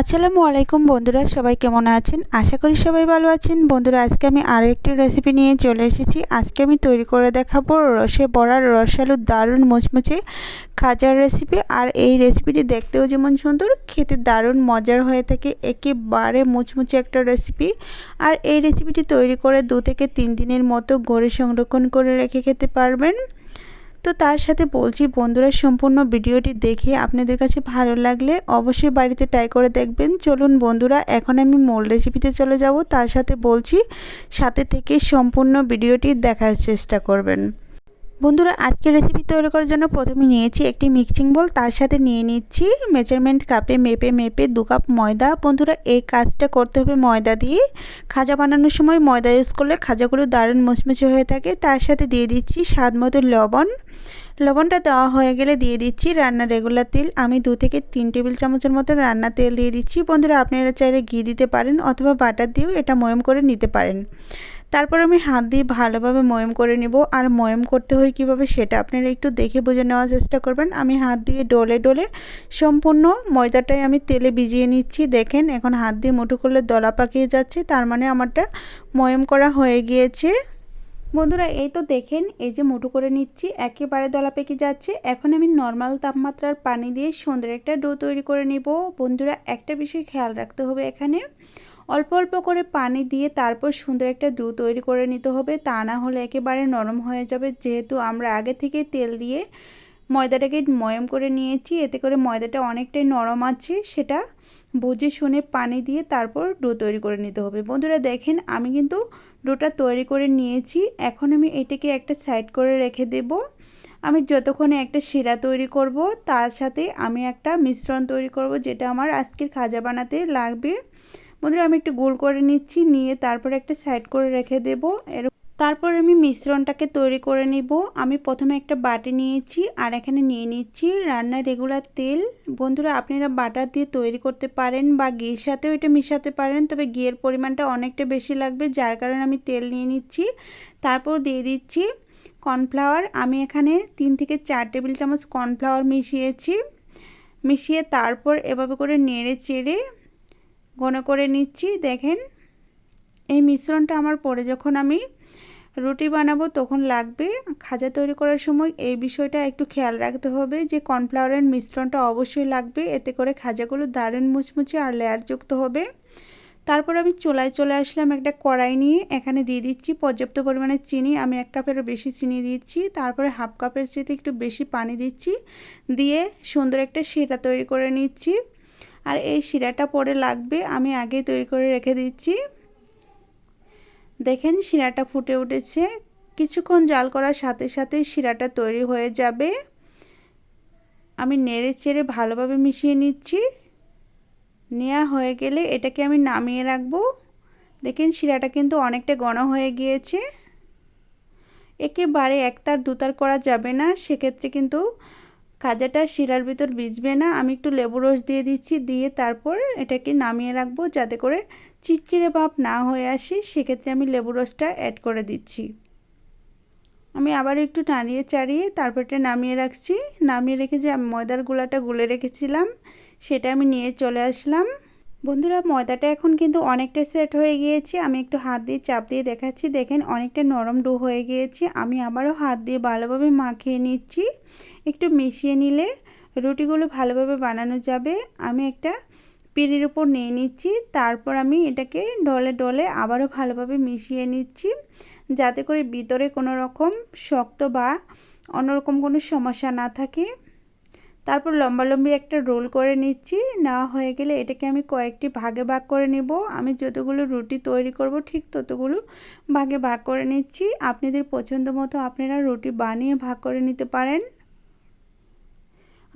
আসসালামু আলাইকুম বন্ধুরা, সবাই কেমন আছেন? আশা করি সবাই ভালো আছেন। বন্ধুরা, আজকে আমি আরও একটি রেসিপি নিয়ে চলে এসেছি। আজকে আমি তৈরি করে দেখাবো রসে বড়ার রসালুর দারুণ মুচমুচে খাজার রেসিপি আর এই রেসিপিটি দেখতেও যেমন সুন্দর, খেতে দারুণ মজার হয়ে থাকে। একেবারে মুচমুচে একটা রেসিপি আর এই রেসিপিটি তৈরি করে দু থেকে তিন দিনের মতো গড়ে সংরক্ষণ করে রেখে খেতে পারবেন। তো তার সাথে বলছি, বন্ধুরা, সম্পূর্ণ ভিডিওটি দেখে আপনাদের কাছে ভালো লাগলে অবশ্যই বাড়িতে ট্রাই করে দেখবেন। চলুন বন্ধুরা, এখন আমি মূল রেসিপিতে চলে যাব। তার সাথে বলছি, সাথে থেকে সম্পূর্ণ ভিডিওটি দেখার চেষ্টা করবেন। বন্ধুরা আজকে রেসিপি তৈরি করার জন্য প্রথমে নিয়েছি একটি মিক্সিং বোল তার সাথে নিয়ে নিচ্ছি মেজারমেন্ট কাপে মেপে মেপে দু কাপ ময়দা। বন্ধুরা, এই কাজটা করতে হবে ময়দা দিয়ে। খাজা বানানোর সময় ময়দা ইউজ করলে খাজাগুলো দারুণ মুচমুচে হয়ে থাকে। তার সাথে দিয়ে দিচ্ছি স্বাদ মতো লবণ। লবণটা দেওয়া হয়ে গেলে দিয়ে দিচ্ছি রান্নার রেগুলার তেল। আমি দু থেকে তিন টেবিল চামচের মতো রান্নার তেল দিয়ে দিচ্ছি। বন্ধুরা, আপনারা চাইলে ঘি দিতে পারেন অথবা বাটার দিয়েও এটা ময়ম করে নিতে পারেন। তারপর আমি হাত দিয়ে ভালোভাবে ময়ম করে নেব। আর ময়ম করতে হয় কীভাবে সেটা আপনারা একটু দেখে বুঝে নেওয়ার চেষ্টা করবেন। আমি হাত দিয়ে ডলে ডলে সম্পূর্ণ ময়দাটাই আমি তেলে ভিজিয়ে নিচ্ছি। দেখেন এখন হাত দিয়ে মুঠো করলে দলা পাকিয়ে যাচ্ছে। তার মানে আমারটা ময়ম করা হয়ে গিয়েছে। বন্ধুরা, এই তো দেখেন, এই যে মুঠো করে নিচ্ছি, একেবারে দলা পেকে যাচ্ছে। এখন আমি নর্মাল তাপমাত্রার পানি দিয়ে সুন্দর একটা ডো তৈরি করে নিব। বন্ধুরা, একটা বিষয় খেয়াল রাখতে হবে এখানে। অল্প অল্প করে পানি দিয়ে তারপর সুন্দর একটা ডো তৈরি করে নিতে হবে। তা না হলে একেবারে নরম হয়ে যাবে। যেহেতু আমরা আগে থেকে তেল দিয়ে ময়দাটাকে ময়ম করে নিয়েছি, এতে করে ময়দাটা অনেকটাই নরম আছে, সেটা বুঝে শুনে পানি দিয়ে তারপর ডো তৈরি করে নিতে হবে। বন্ধুরা দেখেন, আমি কিন্তু ডোটা তৈরি করে নিয়েছি। এখন আমি এটাকে একটা সাইড করে রেখে দেব। আমি যতক্ষণে একটা শিরা তৈরি করব, তার সাথে আমি একটা মিশ্রণ তৈরি করব, যেটা আমার আজকের খাজা বানাতে লাগবে। বন্ধুরা, আমি একটু গোল করে নিচ্ছি, নিয়ে তারপরে একটা সাইড করে রেখে দেব। এর তারপর আমি মিশ্রণটাকে তৈরি করে নিব। আমি প্রথমে একটা বাটি নিয়েছি আর এখানে নিয়ে নিচ্ছি রান্নার রেগুলার তেল। বন্ধুরা, আপনারা বাটার দিয়ে তৈরি করতে পারেন বা ঘির সাথেও এটা মিশাতে পারেন, তবে ঘিয়ের পরিমাণটা অনেকটা বেশি লাগবে, যার কারণে আমি তেল নিয়ে নিচ্ছি। তারপর দিয়ে দিচ্ছি কর্নফ্লাওয়ার আমি এখানে তিন থেকে চার টেবিল চামচ কর্নফ্লাওয়ার মিশিয়েছি। মিশিয়ে তারপর এভাবে করে নেড়ে চেড়ে ঘন করে নিচ্ছি, দেখেন। এই মিশ্রণটা আমার পরে যখন আমি রুটি বানাবো তখন লাগবে। খাজা তৈরি করার সময় এই বিষয়টা একটু খেয়াল রাখতে হবে যে কর্নফ্লাওয়ারের মিশ্রণটা অবশ্যই লাগবে। এতে করে খাজাগুলো দারুণ মুচমুচে আর লেয়ারযুক্ত হবে। তারপর আমি চোলায় চলে আসলাম একটা কড়াই নিয়ে। এখানে দিয়ে দিচ্ছি পর্যাপ্ত পরিমাণে চিনি। আমি এক কাপেরও বেশি চিনি দিচ্ছি। তারপরে হাফ কাপের চেয়ে একটু বেশি পানি দিচ্ছি। দিয়ে সুন্দর একটা শিরা তৈরি করে নিচ্ছি। আর এই শিরাটা পরে লাগবে, আমি আগে তৈরি করে রেখে দিচ্ছি। দেখেন শিরাটা ফুটে উঠেছে। কিছুক্ষণ জাল করার সাথে সাথে শিরাটা তৈরি হয়ে যাবে। আমি নেড়ে চেড়ে ভালোভাবে মিশিয়ে নিচ্ছি। নেওয়া হয়ে গেলে এটাকে আমি নামিয়ে রাখব। দেখেন শিরাটা কিন্তু অনেকটা ঘন হয়ে গিয়েছে। একেবারে একতার দুতার করা যাবে না, সেক্ষেত্রে কিন্তু খাজাটা শিরার ভিতর ভিজবে না, আমি একটু লেবু রস দিয়ে দিচ্ছি, দিয়ে তারপর এটাকে নামিয়ে রাখব যাতে করে চিটচিড়ে ভাব না হয়ে আসে, সেক্ষেত্রে আমি লেবু রসটা অ্যাড করে দিচ্ছি। আমি আবার একটু নাড়িয়ে চাড়িয়ে তারপর এটা নামিয়ে রাখছি। নামিয়ে রেখে যে আমি ময়দার গুলাটা গুলে রেখেছিলাম, সেটা আমি নিয়ে চলে আসলাম। বন্ধুরা, ময়দাটা এখন কিন্তু অনেকটা সেট হয়ে গিয়েছে, আমি একটু হাত দিয়ে চাপ দিয়ে দেখাচ্ছি। দেখেন, অনেকটা নরম ডো হয়ে গিয়েছে, আমি আবারও হাত দিয়ে ভালোভাবে মাখিয়ে নিচ্ছি। একটু মিশিয়ে নিলে রুটিগুলো ভালোভাবে বানানো যাবে। আমি একটা পিড়ির উপর নিয়ে নিচ্ছি, তারপর আমি এটাকে ডলে ডলে আবারও ভালোভাবে মিশিয়ে নিচ্ছি, যাতে করে ভিতরে কোনো রকম শক্ত বা অন্যরকম কোনো সমস্যা না থাকে। তারপর লম্বালম্বি একটা রোল করে নিচ্ছি নেওয়া হয়ে গেলে এটাকে আমি কয়েকটি ভাগে ভাগ করে নিব। আমি যতগুলো রুটি তৈরি করব ঠিক ততগুলো ভাগে ভাগ করে নিচ্ছি। আপনাদের পছন্দ মতো আপনারা রুটি বানিয়ে ভাগ করে নিতে পারেন।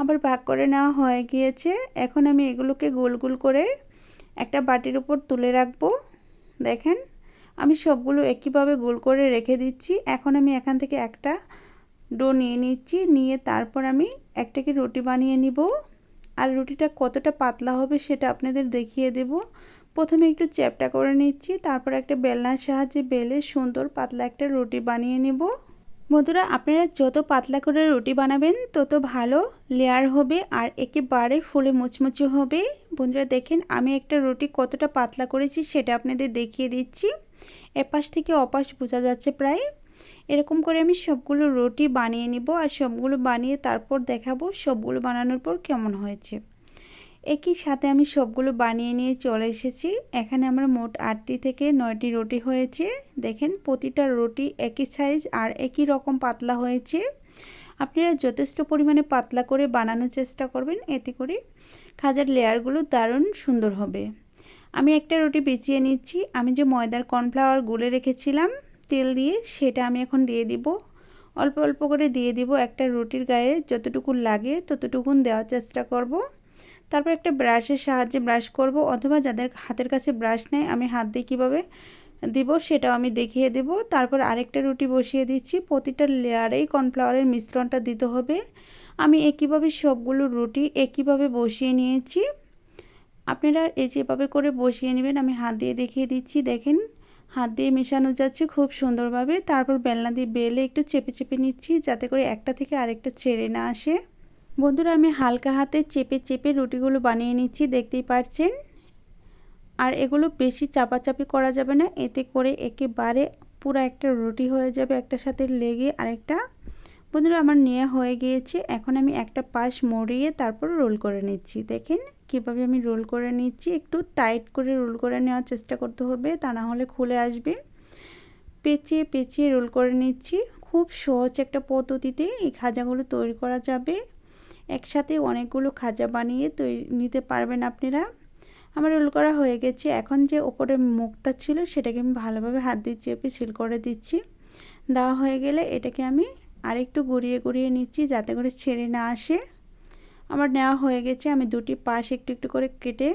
আবার ভাগ করে নেওয়া হয়ে গিয়েছে। এখন আমি এগুলোকে গোল গোল করে একটা বাটির উপর তুলে রাখব। দেখেন, আমি সবগুলো একইভাবে গোল করে রেখে দিচ্ছি। এখন আমি এখান থেকে একটা ডো নিয়ে নিচ্ছি। নিয়ে তারপর আমি একটাকে রুটি বানিয়ে নিব। আর রুটিটা কতটা পাতলা হবে সেটা আপনাদের দেখিয়ে দেব। প্রথমে একটু চ্যাপটা করে নিচ্ছি। তারপর একটা বেলনার সাহায্যে বেলে সুন্দর পাতলা একটা রুটি বানিয়ে নেব। বন্ধুরা, আপনারা যত পাতলা করে রুটি বানাবেন, তত ভালো লেয়ার হবে আর একেবারে ফুলে মুচমুচে হবে। বন্ধুরা, দেখেন আমি একটা রুটি কতটা পাতলা করেছি সেটা আপনাদের দেখিয়ে দিচ্ছি। এপাশ থেকে অপাশ বোঝা যাচ্ছে প্রায়। এরকম করে আমি সবগুলো রুটি বানিয়ে নিব আর সবগুলো বানিয়ে তারপর দেখাবো সবগুলো বানানোর পর কেমন হয়েছে। একই সাথে আমি সবগুলো বানিয়ে নিয়ে চলে এসেছি। এখানে আমার মোট আটটি থেকে নয়টি রুটি হয়েছে। দেখেন, প্রতিটা রুটি একই সাইজ আর একই রকম পাতলা হয়েছে। আপনারা যথেষ্ট পরিমাণে পাতলা করে বানানোর চেষ্টা করবেন। এতে করে খাজার লেয়ারগুলো দারুণ সুন্দর হবে। আমি একটা রুটি বিছিয়ে নিচ্ছি। আমি যে ময়দার কর্নফ্লাওয়ার গুলে রেখেছিলাম তেল দিয়ে, সেটা আমি এখন দিয়ে দিব। অল্প অল্প করে দিয়ে দিব। একটা রুটির গায়ে যতটুকু লাগে ততটুকুন দেওয়ার চেষ্টা করব। তারপর একটা ব্রাশের সাহায্যে ব্রাশ করব অথবা যাদের হাতের কাছে ব্রাশ নেয় আমি হাত দিয়ে কীভাবে দিব সেটাও আমি দেখিয়ে দেব। তারপর আরেকটা রুটি বসিয়ে দিচ্ছি। প্রতিটা লেয়ারেই কর্নফ্লাওয়ারের মিশ্রণটা দিতে হবে। আমি একইভাবে সবগুলো রুটি একইভাবে বসিয়ে নিয়েছি। আপনারা এই যেভাবে করে বসিয়ে নেবেন, আমি হাত দিয়ে দেখিয়ে দিচ্ছি। দেখেন, হাত দিয়ে মেশানো যাচ্ছে খুব সুন্দরভাবে। তারপর বেলনা দিয়ে বেলে একটু চেপে চেপে নিচ্ছি যাতে করে একটা থেকে আরেকটা ছেড়ে না আসে। বন্ধুরা, আমি হালকা হাতে চেপে চেপে রুটিগুলো বানিয়ে নিচ্ছি, দেখতেই পারছেন? আর এগুলো বেশি চাপাচাপি করা যাবে না, এতে করে একেবারে পুরো একটা রুটি হয়ে যাবে একটা সাথে লেগে আরেকটা। বন্ধুরা, আমার নেওয়া হয়ে গিয়েছে, এখন আমি একটা পাশ মরিয়ে তারপর রোল করে নিচ্ছি। দেখেন কীভাবে আমি রোল করে নিচ্ছি, একটু টাইট করে রোল করে নেওয়ার চেষ্টা করতে হবে, তা না হলে খুলে আসবে। পেঁচিয়ে পেঁচিয়ে রোল করে নিচ্ছি, খুব সহজ একটা পদ্ধতিতে এই খাজাগুলো তৈরি করা যাবে। একসাথে অনেকগুলো খাজা বানিয়ে তৈরি নিতে পারবেন আপনারা। আমার রোল করা হয়ে গেছে। এখন যে ওপরে মুখটা ছিল সেটাকে আমি ভালোভাবে হাত দিয়ে চেপে সিল করে দিচ্ছি। দেওয়া হয়ে গেলে এটাকে আমি আরেকটু গড়িয়ে গড়িয়ে নিচ্ছি যাতে করে ছেড়ে না আসে। আমার নেওয়া হয়ে গেছে। আমি দুটি পাশ একটু একটু করে কেটে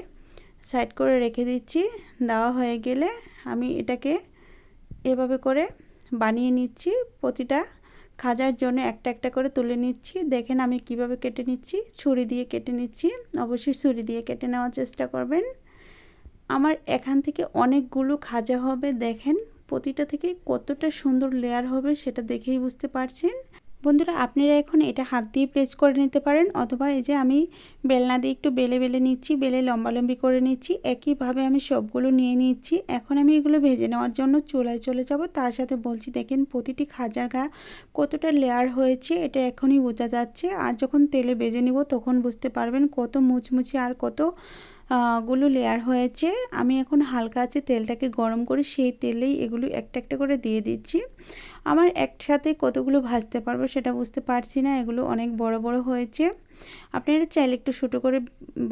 সাইড করে রেখে দিচ্ছি। দেওয়া হয়ে গেলে আমি এটাকে এভাবে করে বানিয়ে নিচ্ছি প্রতিটা খাজার জন্য একটা একটা করে তুলে নিচ্ছি। দেখেন আমি কীভাবে কেটে নিচ্ছি। ছুরি দিয়ে কেটে নিচ্ছি। অবশ্যই ছুরি দিয়ে কেটে নেওয়ার চেষ্টা করবেন। আমার এখান থেকে অনেকগুলো খাজা হবে। দেখেন, প্রতিটা থেকে কতটা সুন্দর লেয়ার হবে সেটা দেখেই বুঝতে পারছেন। বন্ধুরা, আপনারা এখন এটা হাত দিয়ে প্রেস করে নিতে পারেন অথবা এই যে আমি বেলনা দিয়ে একটু বেলে বেলে নিচ্ছি, বেলে লম্বালম্বি করে নিচ্ছি, একইভাবে আমি সবগুলো নিয়ে নিচ্ছি। এখন আমি এগুলো ভেজে নেওয়ার জন্য চুলায় চলে যাব। তার সাথে বলছি, দেখেন প্রতিটি খাজার গা কতটা লেয়ার হয়েছে, এটা এখনই বোঝা যাচ্ছে। আর যখন তেলে ভেজে নিব তখন বুঝতে পারবেন কত মুচমুচে আর কতগুলো লেয়ার হয়েছে। আমি এখন হালকা আছে তেলটাকে গরম করে সেই তেলেই এগুলো একটা একটা করে দিয়ে দিচ্ছি। আমার একসাথে কতগুলো ভাজতে পারব সেটা বুঝতে পারছি না, এগুলো অনেক বড় বড় হয়েছে। আপনারা চাইলে একটু ছোটো করে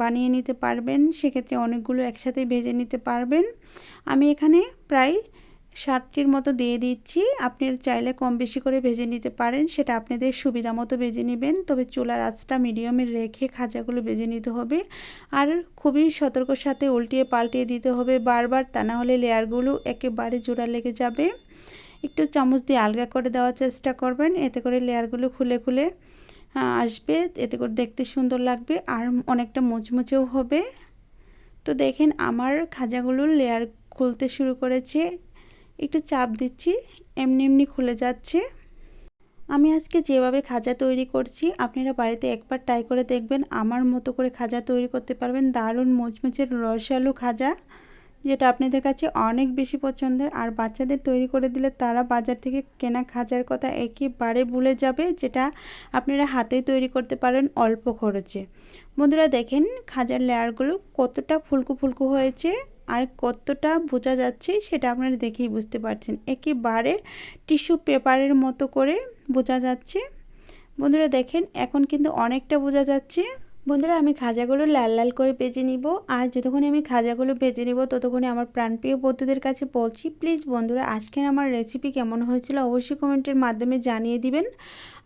বানিয়ে নিতে পারবেন, সেক্ষেত্রে অনেকগুলো একসাথে ভেজে নিতে পারবেন। আমি এখানে প্রায় সাতটির মতো দিয়ে দিচ্ছি, আপনারা চাইলে কম বেশি করে ভেজে নিতে পারেন, সেটা আপনাদের সুবিধা মতো ভেজে নেবেন। তবে চুলার আঁচটা মিডিয়ামে রেখে খাজাগুলো ভেজে নিতে হবে। আর খুবই সতর্কর সাথে উল্টিয়ে পাল্টিয়ে দিতে হবে বারবার, তা না হলে লেয়ারগুলো একেবারে জোড়া লেগে যাবে। একটু চামচ দিয়ে আলগা করে দেওয়ার চেষ্টা করবেন। এতে করে লেয়ারগুলো খুলে খুলে আসবে। এতে করে দেখতে সুন্দর লাগবে আর অনেকটা মুচমুচেও হবে। তো দেখেন আমার খাজাগুলোর লেয়ার খুলতে শুরু করেছে। একটু চাপ দিচ্ছি, এমনি এমনি খুলে যাচ্ছে। আমি আজকে যেভাবে খাজা তৈরি করছি, আপনারা বাড়িতে একবার ট্রাই করে দেখবেন। আমার মতো করে খাজা তৈরি করতে পারবেন। দারুণ মুচমুচের রসালু খাজা। যেটা আপনাদের কাছে অনেক বেশি পছন্দের আর বাচ্চাদের তৈরি করে দিলে তারা বাজার থেকে কেনা খাজার কথা একেবারে ভুলে যাবে, যেটা আপনারা হাতেই তৈরি করতে পারেন অল্প খরচে। বন্ধুরা দেখেন খাজার লেয়ারগুলো কতটা ফুলকু ফুলকু হয়েছে আর কতটা বোঝা যাচ্ছে সেটা আপনারা দেখেই বুঝতে পারছেন। একেবারে টিস্যু পেপারের মতো করে বোঝা যাচ্ছে। বন্ধুরা দেখেন এখন কিন্তু অনেকটা বোঝা যাচ্ছে। বন্ধুরা, আমি খাজাগুলো লাল লাল করে বেজে নিব। আর যতক্ষণ আমি খাজাগুলো বেজে নিব, ততক্ষণে আমার প্রাণপ্রিয় বন্ধুদের কাছে বলছি, প্লিজ বন্ধুরা, আজকের আমার রেসিপি কেমন হয়েছিল অবশ্যই কমেন্টের মাধ্যমে জানিয়ে দিবেন।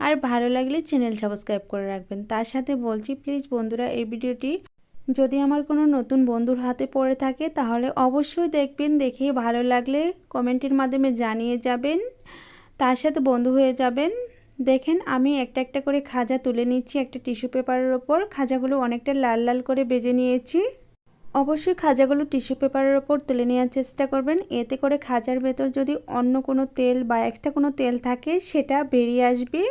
আর ভালো লাগলে চ্যানেল সাবস্ক্রাইব করে রাখবেন। তার সাথে বলছি, প্লিজ বন্ধুরা, এই ভিডিওটি যদি আমার কোনো নতুন বন্ধুর হাতে পড়ে থাকে, তাহলে অবশ্যই দেখবেন, দেখে ভালো লাগলে কমেন্টের মাধ্যমে জানিয়ে যাবেন। তার সাথে বন্ধু হয়ে যাবেন। দেখেন, আমি একটা একটা করে খাজা তুলে নিচ্ছি একটা টিস্যু পেপারের ওপর। খাজাগুলো অনেকটা লাল লাল করে বেজে নিয়েছি। অবশ্যই খাজাগুলো টিস্যু পেপারের ওপর তুলে নেওয়ার চেষ্টা করবেন। এতে করে খাজার ভেতর যদি অন্য কোনো তেল বা এক্সট্রা কোনো তেল থাকে, সেটা বেরিয়ে আসবে।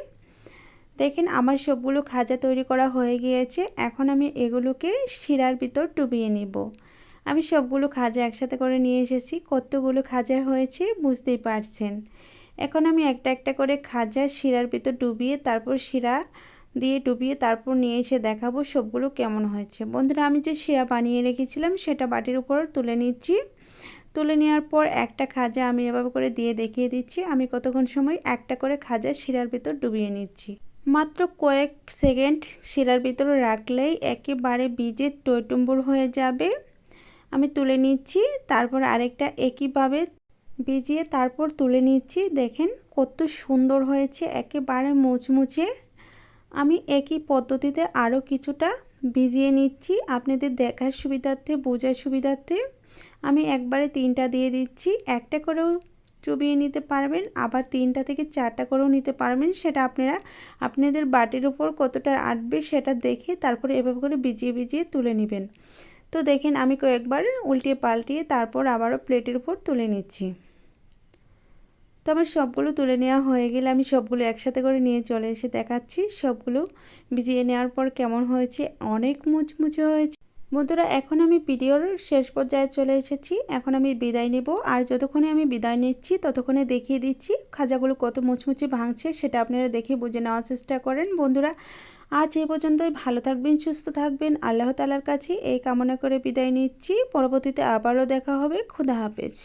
দেখেন, আমার সবগুলো খাজা তৈরি করা হয়ে গিয়েছে। এখন আমি এগুলোকে শিরার ভিতর ডুবিয়ে নিব। আমি সবগুলো খাজা একসাথে করে নিয়ে এসেছি। কতগুলো খাজা হয়েছে বুঝতেই পারছেন। এখন আমি একটা একটা করে খাজা শিরার ভিতর ডুবিয়ে তারপর শিরা দিয়ে ডুবিয়ে তারপর নিয়ে এসে দেখাবো সবগুলো কেমন হয়েছে। বন্ধুরা, আমি যে শিরা বানিয়ে রেখেছিলাম সেটা বাটির উপর তুলে নিচ্ছি। তুলে নেওয়ার পর একটা খাজা আমি এভাবে করে দিয়ে দেখিয়ে দিচ্ছি। আমি কতক্ষণ সময় একটা করে খাজা শিরার ভিতর ডুবিয়ে নিচ্ছি। মাত্র কয়েক সেকেন্ড শিরার ভিতরে রাখলেই একেবারে বীজে টইটুম্বুর হয়ে যাবে। আমি তুলে নিচ্ছি, তারপর আরেকটা একইভাবে ভিজিয়ে তারপর তুলে নিচ্ছি। দেখেন কত সুন্দর হয়েছে, একেবারে মুচমুচে। আমি একই পদ্ধতিতে আরও কিছুটা ভিজিয়ে নিচ্ছি আপনাদের দেখার সুবিধার্থে, বোঝার সুবিধার্থে। আমি একবারে তিনটা দিয়ে দিচ্ছি, একটা করেও চুবিয়ে নিতে পারবেন, আবার তিনটা থেকে চারটা করেও নিতে পারবেন। সেটা আপনারা আপনাদের বাটির উপর কতটা আটবে সেটা দেখে তারপরে এভাবে করে ভিজিয়ে ভিজিয়ে তুলে নেবেন। তো দেখেন আমি কয়েকবার উল্টিয়ে পাল্টিয়ে তারপর আবারও প্লেটের উপর তুলে নিচ্ছি। তো আমার সবগুলো তুলে নেওয়া হয়ে গেলে আমি সবগুলো একসাথে করে নিয়ে চলে এসে দেখাচ্ছি। সবগুলো ভিজিয়ে নেওয়ার পর কেমন হয়েছে? অনেক মুচমুচে হয়েছে। বন্ধুরা, এখন আমি ভিডিওর শেষ পর্যায়ে চলে এসেছি। এখন আমি বিদায় নেব। আর যতক্ষণে আমি বিদায় নিচ্ছি, ততক্ষণে দেখিয়ে দিচ্ছি খাজাগুলো কত মুচমুচে ভাঙছে, সেটা আপনারা দেখে বুঝে নেওয়ার চেষ্টা করেন। বন্ধুরা, আজ এ পর্যন্তই। ভালো থাকবেন, সুস্থ থাকবেন। আল্লাহ তালার কাছে এই কামনা করে বিদায় নিচ্ছি। পরবর্তীতে আবারও দেখা হবে। খুদা হাফেজ।